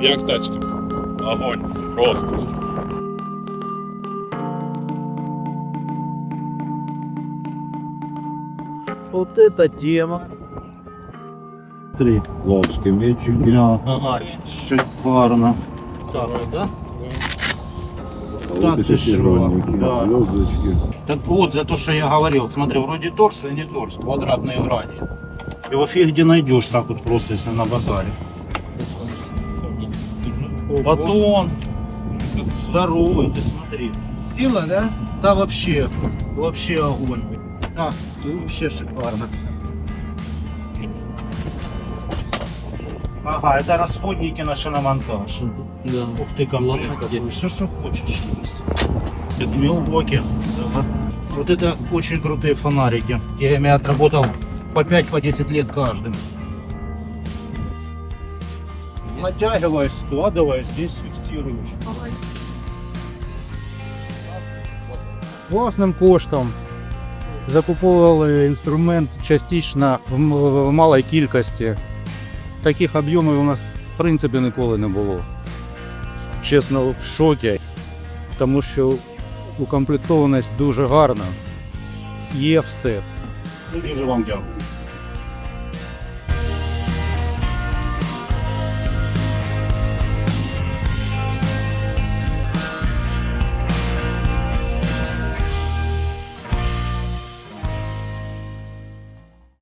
Як тачка? Огонь. Просто. Вот это тема. Три. Ложки, мечики, Ага, шикарно. Так, да? вот ты шо, да. звездочки. Так вот, за то, что я говорил, смотри, вроде торс, а не торс, квадратные грани. Его фиг где найдешь так вот просто, если на базаре. Батон. Здоровый, ты смотри. Сила, да? Да вообще, вообще огонь. А, вообще шикарно. Ага, это расходники на шиномонтаж. Да. Ух ты, комплект какой. Все, что хочешь есть. Это Милвоки. Да. Вот это очень крутые фонарики. Я ими отработал по 5-10 лет каждым. Натягиваешь, складываешь, здесь фиксируешь. власним коштом. Закуповували інструмент частично в м- в малій кількості. Таких об'ємів у нас в принципі ніколи не було. Чесно, в шокі, тому що укомплектованість дуже гарна. Є все. Дуже вам дякую.